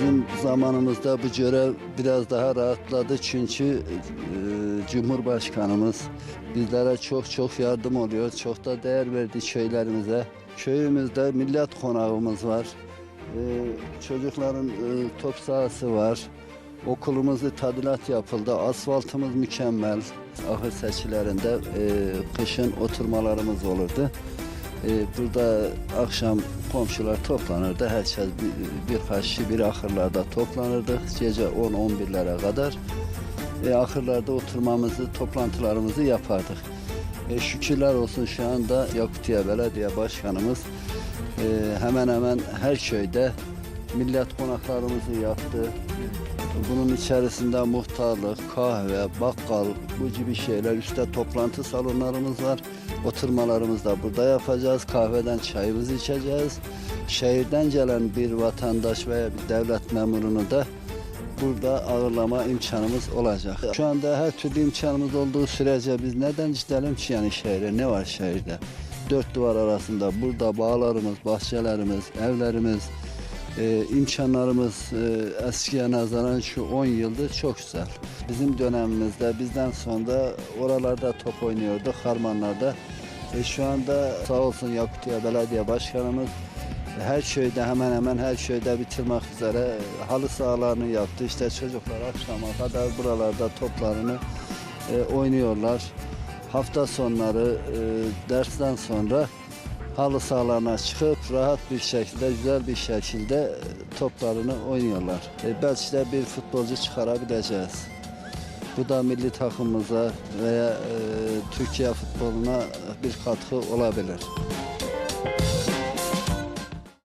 Bizim zamanımızda bu görev biraz daha rahatladı çünkü e, Cumhurbaşkanımız bizlere çok çok yardım oluyor. Çok da değer verdi köylerimize. Köyümüzde millet konağımız var. E, çocukların e, top sahası var. Okulumuzda tadilat yapıldı. Asfaltımız mükemmel. Ahır seçilerinde e, kışın oturmalarımız olurdu. E, burada akşam komşular toplanırdı. Herkes bir, birkaç kişi bir ahırlarda toplanırdı. Gece 10-11'lere kadar e, ahırlarda oturmamızı, toplantılarımızı yapardık. E, şükürler olsun şu anda Yakutiye Belediye Başkanımız e, hemen hemen her köyde millet konaklarımızı yaptı. Bunun içerisinde muhtarlık, kahve, bakkal bu gibi şeyler. Üstte toplantı salonlarımız var. Oturmalarımızı da burada yapacağız. Kahveden çayımızı içeceğiz. Şehirden gelen bir vatandaş veya bir devlet memurunu da burada ağırlama imkanımız olacak. Şu anda her türlü imkanımız olduğu sürece biz neden gidelim ki yani şehre? Ne var şehirde? Dört duvar arasında burada bağlarımız, bahçelerimiz, evlerimiz, e, imkanlarımız e, eskiye nazaran şu 10 yıldır çok güzel. Bizim dönemimizde bizden sonra oralarda top oynuyorduk, harmanlarda. E, şu anda sağ olsun Yakutiye Belediye Başkanımız her köyde hemen hemen her köyde bitirmek üzere halı sahalarını yaptı. İşte çocuklar akşama kadar buralarda toplarını e, oynuyorlar. Hafta sonları e, dersten sonra halı sahalarına çıkıp rahat bir şekilde, güzel bir şekilde e, toplarını oynuyorlar. E, belki de bir futbolcu çıkarabileceğiz. Bu da milli takımımıza veya e, Türkiye futboluna bir katkı olabilir.